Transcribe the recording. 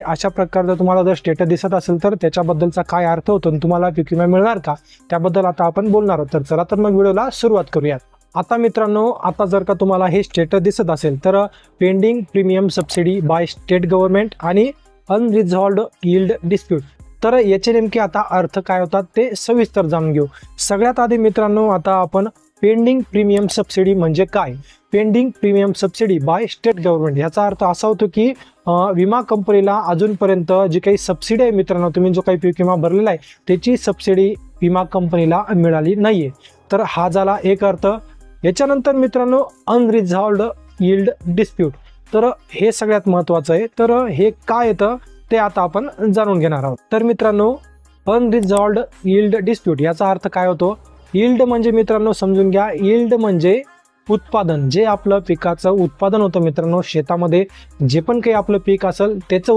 अशा प्रकारचा तुम्हाला जर स्टेटस दिसत असेल तर त्याच्याबद्दलचा काय अर्थ होतो आणि तुम्हाला पीक मिळणार का त्याबद्दल आता आपण बोलणार आहोत. तर चला तर मग व्हिडिओला सुरुवात करूयात. आता मित्रांनो आता जर का तुम्हाला हे स्टेटस दिसत असेल तर pending premium subsidy by state government आणि अनरिझॉल्ड यील्ड डिस्प्यूट तर याचे नेमके आता अर्थ काय होतात ते सविस्तर जाणून घेऊ. सगळ्यात आधी मित्रांनो आता आपण पेंडिंग प्रीमियम सबसिडी म्हणजे काय? Pending premium subsidy by state government याचा अर्थ असा होतो की विमा कंपनीला अजूनपर्यंत जी काही सबसिडी आहे मित्रांनो तुम्ही जो काही पीक विमा भरलेला आहे त्याची सबसिडी विमा कंपनीला मिळाली नाहीये. तर हा झाला एक अर्थ. याच्यानंतर मित्रांनो अनरिझॉल्ड यील्ड डिस्प्यूट तर हे सगळ्यात महत्त्वाचं आहे. तर हे काय येतं ते आता आपण जाणून घेणार आहोत. तर मित्रांनो अनरिझॉल्ड यील्ड डिस्प्यूट याचा अर्थ काय होतो? यील्ड म्हणजे मित्रांनो समजून घ्या. यील्ड म्हणजे उत्पादन जे आपलं पिकाचं उत्पादन होतं मित्रांनो शेतामध्ये जे पण काही आपलं पीक असेल त्याचं